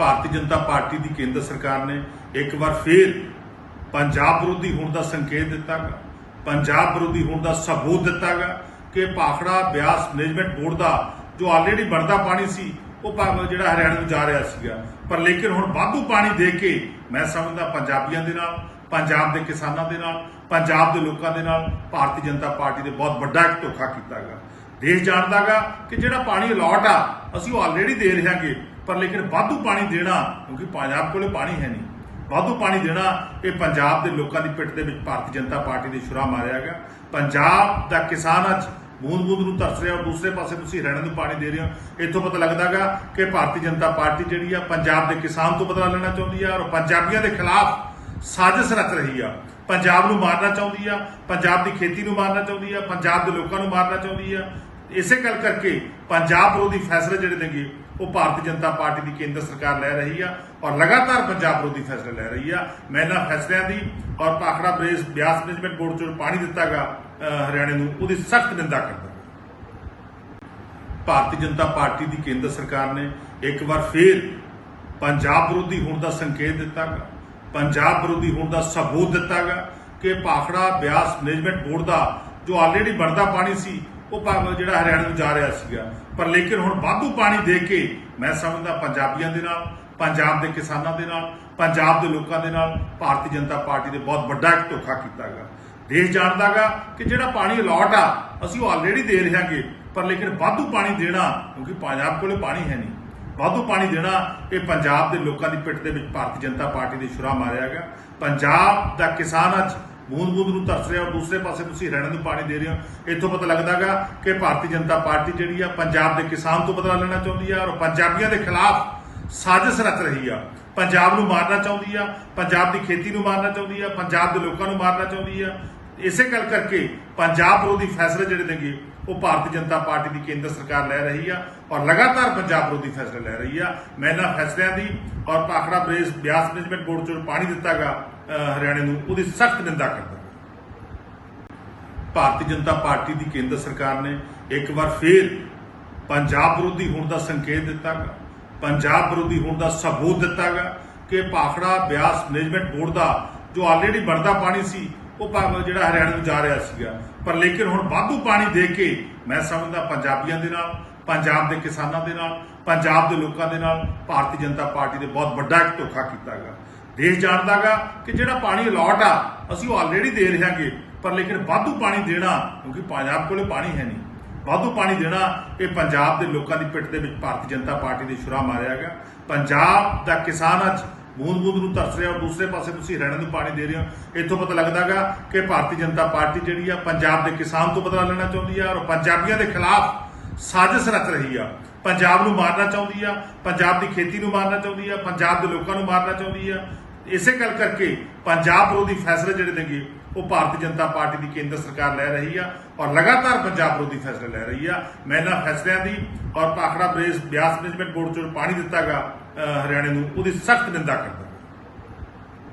Bharatiya Janata party ਦੀ ਕੇਂਦਰ ਸਰਕਾਰ ਨੇ ਇੱਕ ਵਾਰ ਫੇਰ ਪੰਜਾਬ ਵਿਰੋਧੀ ਹੋਣ ਦਾ ਸੰਕੇਤ ਦਿੱਤਾ ਦਿੱਤਾਗਾ। ਪੰਜਾਬ ਵਿਰੋਧੀ ਹੋਣ ਦਾ ਸਬੂਤ ਦਿੱਤਾ ਦਿੱਤਾਗਾ ਕਿ ਭਾਖੜਾ ਬਿਆਸ ਮੈਨੇਜਮੈਂਟ ਬੋਰਡ ਦਾ ਜੋ ਆਲਰੇਡੀ ਬਣਦਾ ਪਾਣੀ ਸੀ, ਉਹ ਭਾ- ਜਿਹੜਾ ਹਰਿਆਣਾ ਨੂੰ ਜਾ ਰਿਹਾ ਸੀਗਾ। ਪਰ ਲੇਕਿਨ ਹੁਣ ਵਾਧੂ ਪਾਣੀ ਦੇ ਕੇ ਮੈਂ ਸਮਝਦਾ ਪੰਜਾਬੀਆਂ ਦੇ ਨਾਲ, ਪੰਜਾਬ ਦੇ ਕਿਸਾਨਾਂ ਦੇ ਨਾਲ, ਪੰਜਾਬ ਦੇ ਲੋਕਾਂ ਦੇ ਨਾਲ ਭਾਰਤੀ ਜਨਤਾ ਪਾਰਟੀ ਨੇ ਬਹੁਤ ਵੱਡਾ ਇੱਕ ਧੋਖਾ ਕੀਤਾ ਕੀਤਾਗਾ। ਦੇਸ਼ ਜਾਣਦਾਗਾ ਕਿ ਜਿਹੜਾ ਪਾਣੀ ਅਲਾਟ ਆ, ਅਸੀਂ ਉਹ ਆਲਰੇਡੀ ਦੇ ਰਹਾਂਗੇ ਪਰ ਲੇਕਿਨ ਵਾਧੂ ਪਾਣੀ ਦੇਣਾ, ਕਿਉਂਕਿ ਪੰਜਾਬ ਕੋਲੇ ਪਾਣੀ ਹੈ ਨਹੀਂ। ਵਾਧੂ ਪਾਣੀ ਦੇਣਾ, ਇਹ ਪੰਜਾਬ ਦੇ ਲੋਕਾਂ ਦੀ ਪਿੱਠ ਦੇ ਵਿੱਚ ਭਾਰਤੀ ਜਨਤਾ ਪਾਰਟੀ ਨੇ ਛੁਰਾ ਮਾਰਿਆ ਗਿਆ ਪੰਜਾਬ ਦਾ ਕਿਸਾਨ ਅੱਜ ਬੂੰਦ ਬੂੰਦ ਨੂੰ ਤਰਸ ਰਿਹਾ ਔਰ ਦੂਸਰੇ ਪਾਸੇ ਤੁਸੀਂ ਹਰਿਆਣਾ ਨੂੰ ਪਾਣੀ ਦੇ ਰਹੇ ਹੋ। ਇੱਥੋਂ ਪਤਾ ਲੱਗਦਾਗਾ ਕਿ ਭਾਰਤੀ ਜਨਤਾ ਪਾਰਟੀ ਜਿਹੜੀ ਆ, ਪੰਜਾਬ ਦੇ ਕਿਸਾਨ ਤੋਂ ਬਦਲਾ ਲੈਣਾ ਚਾਹੁੰਦੀ ਆ ਔਰ ਪੰਜਾਬੀਆਂ ਦੇ ਖਿਲਾਫ ਸਾਜ਼ਿਸ਼ ਰਚ ਰਹੀ ਆ। ਪੰਜਾਬ ਨੂੰ ਮਾਰਨਾ ਚਾਹੁੰਦੀ ਆ, ਪੰਜਾਬ ਦੀ ਖੇਤੀ ਨੂੰ ਮਾਰਨਾ ਚਾਹੁੰਦੀ ਆ, ਪੰਜਾਬ ਦੇ ਲੋਕਾਂ ਨੂੰ ਮਾਰਨਾ ਚਾਹੁੰਦੀ ਆ। ਇਸੇ ਗੱਲ ਕਰਕੇ ਪੰਜਾਬ ਵਿਰੋਧੀ ਫੈਸਲੇ ਜਿਹੜੇ ਨੇਗੇ, ਉਹ ਭਾਰਤੀ ਜਨਤਾ ਪਾਰਟੀ ਦੀ ਕੇਂਦਰ ਸਰਕਾਰ ਲੈ ਰਹੀ ਆ ਔਰ ਲਗਾਤਾਰ ਪੰਜਾਬ ਵਿਰੋਧੀ ਫੈਸਲੇ ਲੈ ਰਹੀ ਆ। ਮੈਂ ਇਹਨਾਂ ਫੈਸਲਿਆਂ ਦੀ ਔਰ ਭਾਖੜਾ ਬ੍ਰੇਸ ਬਿਆਸ ਮੈਨੇਜਮੈਂਟ ਬੋਰਡ ਚੋਂ ਪਾਣੀ ਦਿੱਤਾਗਾ ਹਰਿਆਣੇ ਨੂੰ, ਉਹਦੀ ਸਖਤ ਨਿੰਦਾ ਕਰਦਾ ਭਾਰਤੀ ਜਨਤਾ ਪਾਰਟੀ ਦੀ ਕੇਂਦਰ ਸਰਕਾਰ ਨੇ ਇੱਕ ਵਾਰ ਫੇਰ ਪੰਜਾਬ ਵਿਰੋਧੀ ਹੋਣ ਦਾ ਸੰਕੇਤ ਦਿੱਤਾਗਾ, ਪੰਜਾਬ ਵਿਰੋਧੀ ਹੋਣ ਦਾ ਸਬੂਤ ਦਿੱਤਾਗਾ ਕਿ ਭਾਖੜਾ ਬਿਆਸ ਮੈਨੇਜਮੈਂਟ ਬੋਰਡ ਦਾ ਜੋ ਆਲਰੇਡੀ ਬਣਦਾ ਪਾਣੀ ਸੀ ਉਹ ਭਾ- ਜਿਹੜਾ ਹਰਿਆਣਾ ਨੂੰ ਜਾ ਰਿਹਾ ਸੀਗਾ। ਪਰ ਲੇਕਿਨ ਹੁਣ ਵਾਧੂ ਪਾਣੀ ਦੇ ਕੇ ਮੈਂ ਸਮਝਦਾ ਪੰਜਾਬੀਆਂ ਦੇ ਨਾਲ, ਪੰਜਾਬ ਦੇ ਕਿਸਾਨਾਂ ਦੇ ਨਾਲ, ਪੰਜਾਬ ਦੇ ਲੋਕਾਂ ਦੇ ਨਾਲ ਭਾਰਤੀ ਜਨਤਾ ਪਾਰਟੀ ਨੇ ਬਹੁਤ ਵੱਡਾ ਇੱਕ ਧੋਖਾ ਕੀਤਾ ਕੀਤਾਗਾ। ਦੇਸ਼ ਜਾਣਦਾਗਾ ਕਿ ਜਿਹੜਾ ਪਾਣੀ ਅਲਾਟ ਆ, ਅਸੀਂ ਉਹ ਆਲਰੇਡੀ ਦੇ ਰਹਾਂਗੇ ਪਰ ਲੇਕਿਨ ਵਾਧੂ ਪਾਣੀ ਦੇਣਾ, ਕਿਉਂਕਿ ਪੰਜਾਬ ਕੋਲੇ ਪਾਣੀ ਹੈ ਨਹੀਂ। ਵਾਧੂ ਪਾਣੀ ਦੇਣਾ, ਇਹ ਪੰਜਾਬ ਦੇ ਲੋਕਾਂ ਦੀ ਪਿੱਠ ਦੇ ਵਿੱਚ ਭਾਰਤੀ ਜਨਤਾ ਪਾਰਟੀ ਦੇ ਛੁਰਾ ਮਾਰਿਆ ਗਿਆ ਪੰਜਾਬ ਦਾ ਕਿਸਾਨ ਅੱਜ ਬੂੰਦ ਬੂੰਦ ਨੂੰ ਤਰਸ ਰਿਹਾ ਔਰ ਦੂਸਰੇ ਪਾਸੇ ਤੁਸੀਂ ਹਰਿਆਣਾ ਨੂੰ ਪਾਣੀ ਦੇ ਰਹੇ ਹੋ। ਇੱਥੋਂ ਪਤਾ ਲੱਗਦਾਗਾ ਕਿ ਭਾਰਤੀ ਜਨਤਾ ਪਾਰਟੀ ਜਿਹੜੀ ਆ, ਪੰਜਾਬ ਦੇ ਕਿਸਾਨ ਤੋਂ ਬਦਲਾ ਲੈਣਾ ਚਾਹੁੰਦੀ ਆ ਔਰ ਪੰਜਾਬੀਆਂ ਦੇ ਖਿਲਾਫ ਸਾਜ਼ਿਸ਼ ਰਚ ਰਹੀ ਆ। ਪੰਜਾਬ ਨੂੰ ਮਾਰਨਾ ਚਾਹੁੰਦੀ ਆ, ਪੰਜਾਬ ਦੀ ਖੇਤੀ ਨੂੰ ਮਾਰਨਾ ਚਾਹੁੰਦੀ ਆ, ਪੰਜਾਬ ਦੇ ਲੋਕਾਂ ਨੂੰ ਮਾਰਨਾ ਚਾਹੁੰਦੀ ਆ। ਇਸੇ ਗੱਲ ਕਰਕੇ ਪੰਜਾਬ ਵਿਰੋਧੀ ਫੈਸਲੇ ਜਿਹੜੇ ਨੇਗੇ, ਉਹ ਭਾਰਤੀ ਜਨਤਾ ਪਾਰਟੀ ਦੀ ਕੇਂਦਰ ਸਰਕਾਰ ਲੈ ਰਹੀ ਆ ਔਰ ਲਗਾਤਾਰ ਪੰਜਾਬ ਵਿਰੋਧੀ ਫੈਸਲੇ ਲੈ ਰਹੀ ਆ। ਮੈਂ ਇਹਨਾਂ ਫੈਸਲਿਆਂ ਦੀ ਔਰ ਭਾਖੜਾ ਬ੍ਰੇਸ ਬਿਆਸ ਮੈਨੇਜਮੈਂਟ ਬੋਰਡ ਚੋਂ ਪਾਣੀ ਦਿੱਤਾਗਾ ਹਰਿਆਣੇ ਨੂੰ, ਉਹਦੀ ਸਖਤ ਨਿੰਦਾ ਕਰਦਾ। ਭਾਰਤੀ ਜਨਤਾ ਪਾਰਟੀ ਦੀ ਕੇਂਦਰ ਸਰਕਾਰ ਨੇ ਇੱਕ ਵਾਰ ਫੇਰ ਪੰਜਾਬ ਵਿਰੋਧੀ ਹੋਣ ਦਾ ਸੰਕੇਤ ਦਿੱਤਾਗਾ, ਪੰਜਾਬ ਵਿਰੋਧੀ ਹੋਣ ਦਾ ਸਬੂਤ ਦਿੱਤਾਗਾ ਕਿ ਭਾਖੜਾ ਬਿਆਸ ਮੈਨੇਜਮੈਂਟ ਬੋਰਡ ਦਾ ਜੋ ਆਲਰੇਡੀ ਬਣਦਾ ਪਾਣੀ ਸੀ ਉਹ ਭਾ- ਜਿਹੜਾ ਹਰਿਆਣਾ ਨੂੰ ਜਾ ਰਿਹਾ ਸੀਗਾ। ਪਰ ਲੇਕਿਨ ਹੁਣ ਵਾਧੂ ਪਾਣੀ ਦੇ ਕੇ ਮੈਂ ਸਮਝਦਾ ਪੰਜਾਬੀਆਂ ਦੇ ਨਾਲ, ਪੰਜਾਬ ਦੇ ਕਿਸਾਨਾਂ ਦੇ ਨਾਲ, ਪੰਜਾਬ ਦੇ ਲੋਕਾਂ ਦੇ ਨਾਲ ਭਾਰਤੀ ਜਨਤਾ ਪਾਰਟੀ ਦੇ ਬਹੁਤ ਵੱਡਾ ਇੱਕ ਧੋਖਾ ਕੀਤਾਗਾ। ਦੇਸ਼ ਜਾਣਦਾਗਾ ਕਿ ਜਿਹੜਾ ਪਾਣੀ ਅਲਾਟ ਆ, ਅਸੀਂ ਉਹ ਆਲਰੇਡੀ ਦੇ ਰਹਾਂਗੇ ਪਰ ਲੇਕਿਨ ਵਾਧੂ ਪਾਣੀ ਦੇਣਾ, ਕਿਉਂਕਿ ਪੰਜਾਬ ਕੋਲੇ ਪਾਣੀ ਹੈ ਨਹੀਂ। ਵਾਧੂ ਪਾਣੀ ਦੇਣਾ, ਇਹ ਪੰਜਾਬ ਦੇ ਲੋਕਾਂ ਦੀ ਪਿੱਠ ਦੇ ਵਿੱਚ ਭਾਰਤੀ ਜਨਤਾ ਪਾਰਟੀ ਨੇ ਛੁਰਾ ਮਾਰਿਆ ਗਿਆ ਪੰਜਾਬ ਦਾ ਕਿਸਾਨ ਅੱਜ ਬੂੰਦ ਬੂੰਦ ਨੂੰ ਤਰਸ ਰਿਹਾ ਔਰ ਦੂਸਰੇ ਪਾਸੇ ਤੁਸੀਂ ਹਰਿਆਣਾ ਨੂੰ ਪਾਣੀ ਦੇ ਰਹੇ ਹੋ। ਇੱਥੋਂ ਪਤਾ ਲੱਗਦਾਗਾ ਕਿ ਭਾਰਤੀ ਜਨਤਾ ਪਾਰਟੀ ਜਿਹੜੀ ਆ, ਪੰਜਾਬ ਦੇ ਕਿਸਾਨ ਤੋਂ ਬਦਲਾ ਲੈਣਾ ਚਾਹੁੰਦੀ ਆ ਔਰ ਪੰਜਾਬੀਆਂ ਦੇ ਖਿਲਾਫ ਸਾਜ਼ਿਸ਼ ਰਚ ਰਹੀ ਆ। ਪੰਜਾਬ ਨੂੰ ਮਾਰਨਾ ਚਾਹੁੰਦੀ ਆ, ਪੰਜਾਬ ਦੀ ਖੇਤੀ ਨੂੰ ਮਾਰਨਾ ਚਾਹੁੰਦੀ ਆ, ਪੰਜਾਬ ਦੇ ਲੋਕਾਂ ਨੂੰ ਮਾਰਨਾ ਚਾਹੁੰਦੀ ਆ। ਇਸੇ ਗੱਲ ਕਰਕੇ ਪੰਜਾਬ ਵਿਰੋਧੀ ਫੈਸਲੇ ਜਿਹੜੇ ਨੇਗੇ, ਉਹ ਭਾਰਤੀ ਜਨਤਾ ਪਾਰਟੀ ਦੀ ਕੇਂਦਰ ਸਰਕਾਰ ਲੈ ਰਹੀ ਆ ਔਰ ਲਗਾਤਾਰ ਪੰਜਾਬ ਵਿਰੋਧੀ ਫੈਸਲੇ ਲੈ ਰਹੀ ਆ। ਮੈਂ ਇਹਨਾਂ ਫੈਸਲਿਆਂ ਦੀ ਔਰ ਭਾਖੜਾ ਬ੍ਰੇਸ ਬਿਆਸ ਮੈਨੇਜਮੈਂਟ ਬੋਰਡ ਚੋਂ ਪਾਣੀ ਦਿੱਤਾਗਾ ਹਰਿਆਣੇ ਨੂੰ, ਉਹਦੀ ਸਖਤ ਨਿੰਦਾ ਕਰਦਾ।